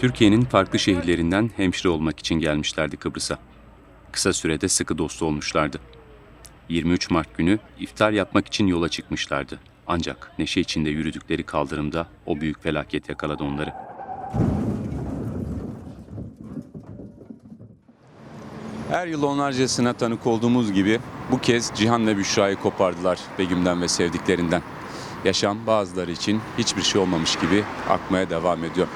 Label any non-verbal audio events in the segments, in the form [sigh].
Türkiye'nin farklı şehirlerinden hemşire olmak için gelmişlerdi Kıbrıs'a. Kısa sürede sıkı dostu olmuşlardı. 23 Mart günü iftar yapmak için yola çıkmışlardı. Ancak neşe içinde yürüdükleri kaldırımda o büyük felaket yakaladı onları. Her yıl onlarcasına tanık olduğumuz gibi bu kez Cihan ve Büşra'yı kopardılar Begüm'den ve sevdiklerinden. Yaşam bazıları için hiçbir şey olmamış gibi akmaya devam ediyor.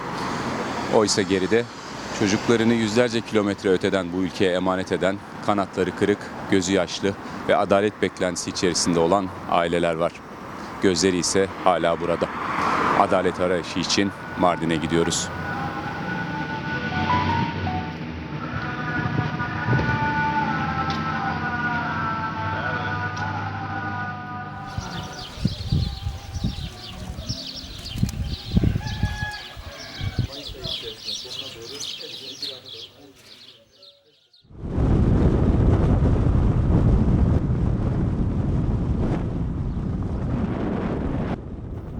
Oysa geride çocuklarını yüzlerce kilometre öteden bu ülkeye emanet eden, kanatları kırık, gözü yaşlı ve adalet beklentisi içerisinde olan aileler var. Gözleri ise hala burada. Adalet arayışı için Mardin'e gidiyoruz.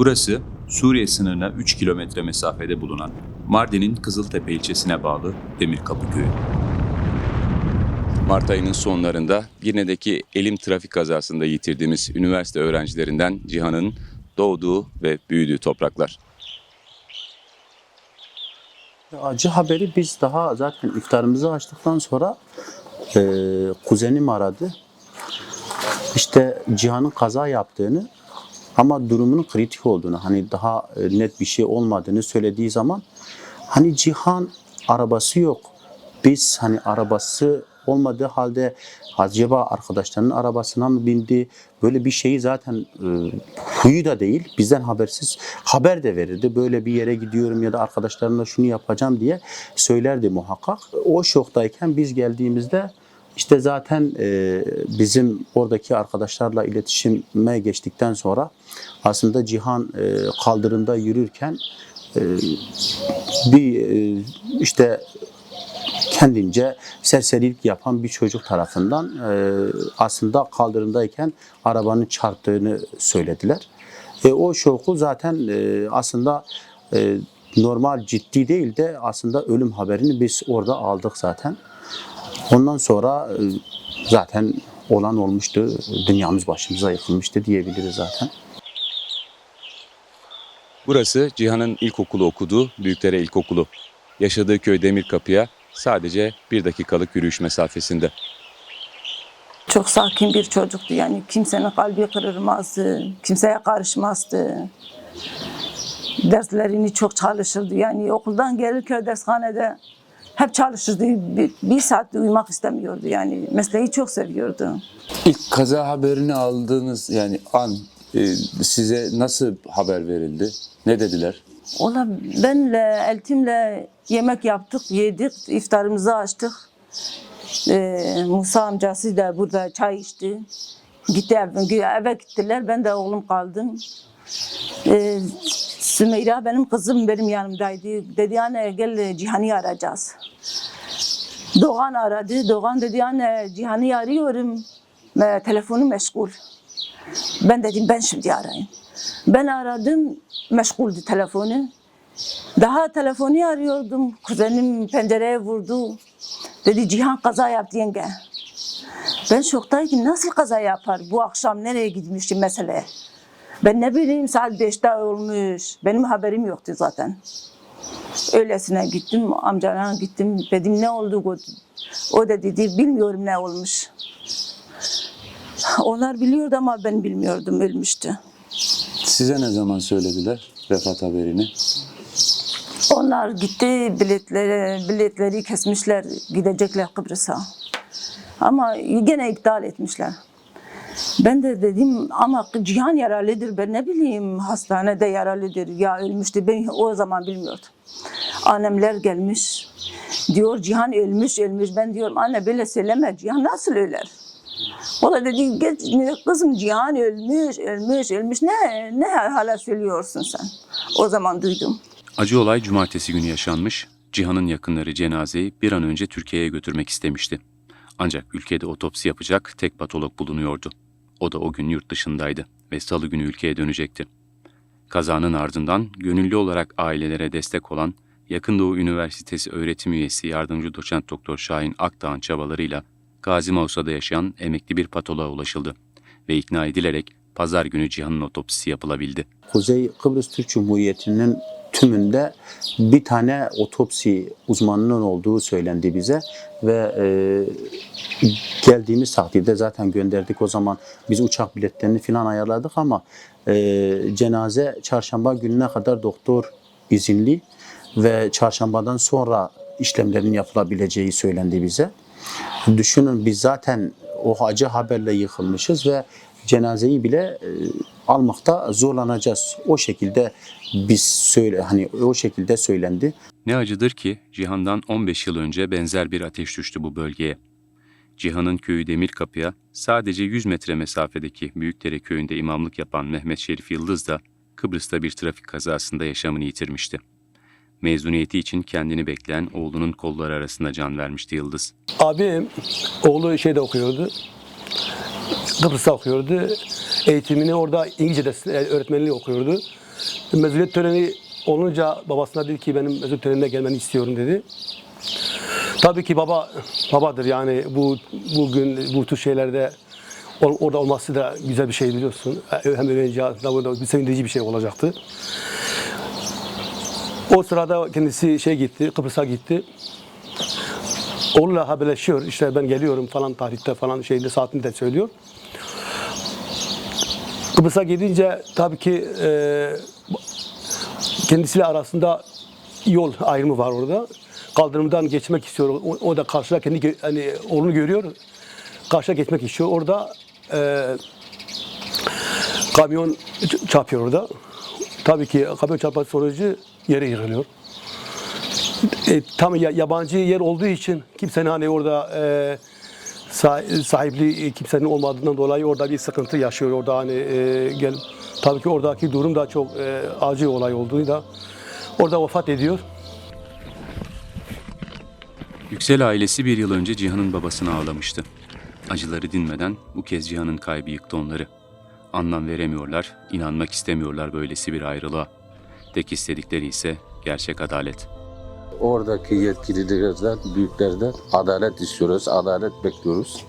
Burası Suriye sınırına 3 kilometre mesafede bulunan Mardin'in Kızıltepe ilçesine bağlı Demirkapı Köyü. Mart ayının sonlarında Girne'deki elim trafik kazasında yitirdiğimiz üniversite öğrencilerinden Cihan'ın doğduğu ve büyüdüğü topraklar. Acı haberi biz daha zaten iftarımızı açtıktan sonra e, kuzenim aradı. İşte Cihan'ın kaza yaptığını ama durumunun kritik olduğunu hani daha e, net bir şey olmadığını söylediği zaman hani Cihan arabası yok. Biz hani arabası olmadığı halde acaba arkadaşlarının arabasına mı bindi? Böyle bir şeyi zaten e, huyu da değil. Bizden habersiz haber de verirdi. Böyle bir yere gidiyorum ya da arkadaşlarımla şunu yapacağım diye söylerdi muhakkak. O şoktayken biz geldiğimizde işte zaten e, bizim oradaki arkadaşlarla iletişime geçtikten sonra aslında Cihan e, kaldırımda yürürken e, bir e, işte kendince serserilik yapan bir çocuk tarafından e, aslında kaldırımdayken arabanın çarptığını söylediler. E, o şoku zaten e, aslında e, normal ciddi değil de aslında ölüm haberini biz orada aldık zaten. Ondan sonra e, zaten olan olmuştu. Dünyamız başımıza yıkılmıştı diyebiliriz zaten. Burası Cihan'ın ilkokulu okuduğu Büyükdere İlkokulu. Yaşadığı köy Demirkapı'ya sadece bir dakikalık yürüyüş mesafesinde. Çok sakin bir çocuktu yani kimsenin kalbi kırılmazdı, kimseye karışmazdı. Derslerini çok çalışırdı yani okuldan gelirken dershanede hep çalışırdı. Bir, bir saat uyumak istemiyordu yani mesleği çok seviyordu. İlk kaza haberini aldığınız yani an e, size nasıl haber verildi? Ne dediler? Ola benle Eltim'le yemek yaptık, yedik, iftarımızı açtık. Ee, Musa amcası da burada çay içti. Gitti eve, eve gittiler, ben de oğlum kaldım. Ee, Sümeyra benim kızım benim yanımdaydı. Dedi anne gel Cihan'ı arayacağız. Doğan aradı. Doğan dedi anne Cihan'ı arıyorum. Me- Telefonu meşgul. Ben dedim ben şimdi arayayım. Ben aradım, meşguldü telefonu. Daha telefonu arıyordum. Kuzenim pencereye vurdu. Dedi Cihan kaza yaptı yenge. Ben şoktaydım. Nasıl kaza yapar? Bu akşam nereye gitmişti mesele? Ben ne bileyim saat 5'te olmuş. Benim haberim yoktu zaten. Öylesine gittim amcana gittim. Dedim ne oldu? O, o da dedi bilmiyorum ne olmuş. Onlar biliyordu ama ben bilmiyordum ölmüştü. Size ne zaman söylediler vefat haberini? Onlar gitti biletleri, biletleri kesmişler gidecekler Kıbrıs'a. Ama gene iptal etmişler. Ben de dedim ama Cihan yaralıdır ben ne bileyim hastanede yaralıdır ya ölmüştü ben o zaman bilmiyordum. Annemler gelmiş diyor Cihan ölmüş ölmüş ben diyorum anne böyle söyleme Cihan nasıl öler? O da dedi "Geç, kızım Cihan ölmüş ölmüş ölmüş ne ne hala söylüyorsun sen? O zaman duydum. Acı olay cumartesi günü yaşanmış. Cihan'ın yakınları cenazeyi bir an önce Türkiye'ye götürmek istemişti. Ancak ülkede otopsi yapacak tek patolog bulunuyordu. O da o gün yurt dışındaydı ve salı günü ülkeye dönecekti. Kazanın ardından gönüllü olarak ailelere destek olan Yakın Doğu Üniversitesi öğretim üyesi yardımcı doçent doktor Şahin Akdağ'ın çabalarıyla Gazi Mausa'da yaşayan emekli bir patoloğa ulaşıldı ve ikna edilerek pazar günü Cihan'ın otopsisi yapılabildi. Kuzey Kıbrıs Türk Cumhuriyeti'nin tümünde bir tane otopsi uzmanının olduğu söylendi bize ve e, geldiğimiz takdirde zaten gönderdik o zaman biz uçak biletlerini falan ayarladık ama e, cenaze çarşamba gününe kadar doktor izinli ve çarşambadan sonra işlemlerin yapılabileceği söylendi bize. Düşünün biz zaten o acı haberle yıkılmışız ve cenazeyi bile e, almakta zorlanacağız. O şekilde biz söyle hani o şekilde söylendi. Ne acıdır ki Cihan'dan 15 yıl önce benzer bir ateş düştü bu bölgeye. Cihan'ın köyü Demirkapı'ya sadece 100 metre mesafedeki Büyükdere köyünde imamlık yapan Mehmet Şerif Yıldız da Kıbrıs'ta bir trafik kazasında yaşamını yitirmişti. Mezuniyeti için kendini bekleyen oğlunun kolları arasında can vermişti Yıldız. Abim oğlu şeyde okuyordu. Kıbrıs'ta okuyordu. Eğitimini orada İngilizce'de e, öğretmenliği okuyordu. Mezuniyet töreni olunca babasına dedi ki benim mezuniyet törenine gelmeni istiyorum dedi. Tabii ki baba babadır yani bu bugün bu tür şeylerde or- orada olması da güzel bir şey biliyorsun. Hem öğrenci hayatında da bir sevindirici bir şey olacaktı. O sırada kendisi şey gitti, Kıbrıs'a gitti. Oğluyla haberleşiyor. İşte ben geliyorum falan tarihte falan şeyde saatini de söylüyor. Kıbrıs'a gidince tabii ki e, kendisiyle arasında yol ayrımı var orada. Kaldırımdan geçmek istiyor. O, o da karşıda kendi hani oğlunu görüyor. Karşıya geçmek istiyor. Orada e, kamyon çarpıyor orada. Tabii ki kamyon çarpması sonucu yere yığılıyor. E, tam ya- yabancı yer olduğu için kimsenin hani orada e, sah- sahipli kimsenin olmadığından dolayı orada bir sıkıntı yaşıyor. Orada hani e, gel tabii ki oradaki durum da çok e, acı olay olduğuyla orada vefat ediyor. Yüksel ailesi bir yıl önce Cihan'ın babasını ağlamıştı. Acıları dinmeden bu kez Cihan'ın kaybı yıktı onları. Anlam veremiyorlar, inanmak istemiyorlar böylesi bir ayrılığa. Tek istedikleri ise gerçek adalet. Oradaki yetkililerden, büyüklerden adalet istiyoruz, adalet bekliyoruz.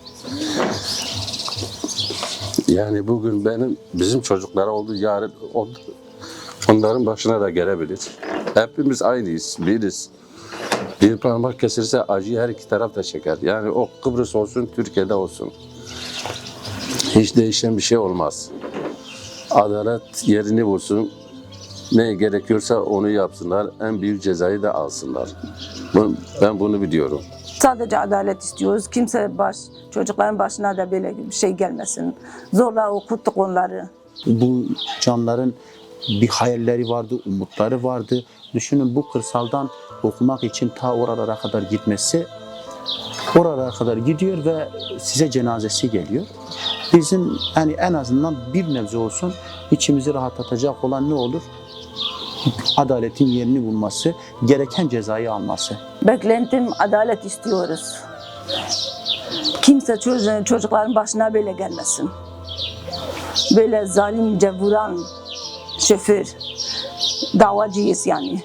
Yani bugün benim, bizim çocuklara oldu, yarın. Onların başına da gelebilir. Hepimiz aynıyız, biriz. Bir parmak kesilirse acıyı her iki taraf da çeker. Yani o Kıbrıs olsun, Türkiye'de olsun. Hiç değişen bir şey olmaz. Adalet yerini bulsun. Ne gerekiyorsa onu yapsınlar. En büyük cezayı da alsınlar. Ben bunu biliyorum. Sadece adalet istiyoruz. Kimse baş, çocukların başına da böyle bir şey gelmesin. Zorla okuttuk onları. Bu canların bir hayalleri vardı, umutları vardı. Düşünün bu kırsaldan okumak için ta oralara kadar gitmesi oralara kadar gidiyor ve size cenazesi geliyor. Bizim hani en azından bir nebze olsun içimizi rahatlatacak olan ne olur? Adaletin yerini bulması, gereken cezayı alması. Beklentim adalet istiyoruz. Kimse çocuğun, çocukların başına böyle gelmesin. Böyle zalimce vuran şoför, davacıyız yani.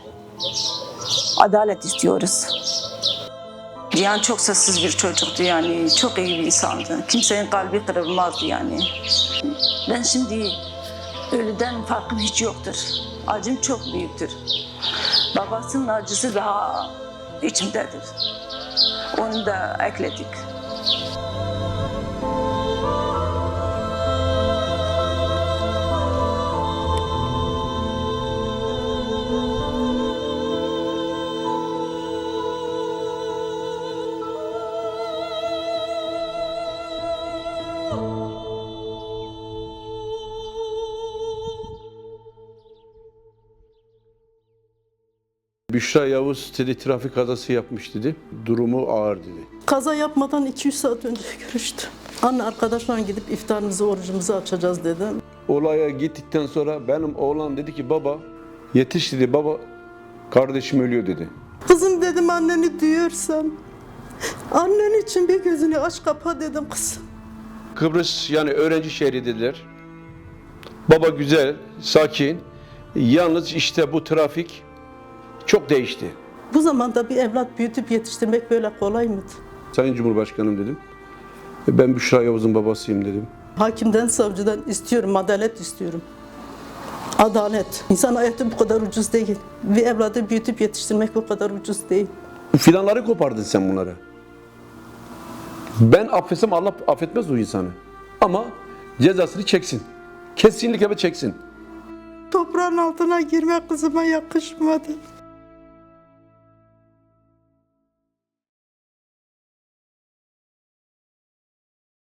Adalet istiyoruz. Cihan çok sessiz bir çocuktu yani. Çok iyi bir insandı. Kimsenin kalbi kırılmazdı yani. Ben şimdi ölüden farkım hiç yoktur. Acım çok büyüktür. Babasının acısı daha içimdedir. Onu da ekledik. Büşra Yavuz dedi trafik kazası yapmış dedi. Durumu ağır dedi. Kaza yapmadan 2-3 saat önce [laughs] görüştü. Anne arkadaşla gidip iftarımızı, orucumuzu açacağız dedi. Olaya gittikten sonra benim oğlan dedi ki baba yetiş dedi baba kardeşim ölüyor dedi. Kızım dedim anneni duyuyorsam. [laughs] Annen için bir gözünü aç kapa dedim kızım. Kıbrıs yani öğrenci şehri dediler. Baba güzel, sakin. Yalnız işte bu trafik çok değişti. Bu zamanda bir evlat büyütüp yetiştirmek böyle kolay mıydı? Sayın Cumhurbaşkanım dedim. Ben Büşra Yavuz'un babasıyım dedim. Hakimden, savcıdan istiyorum, adalet istiyorum. Adalet. İnsan hayatı bu kadar ucuz değil. Bir evladı büyütüp yetiştirmek bu kadar ucuz değil. Fidanları kopardın sen bunları. Ben affetsem Allah affetmez o insanı. Ama cezasını çeksin. Kesinlikle çeksin. Toprağın altına girmek kızıma yakışmadı.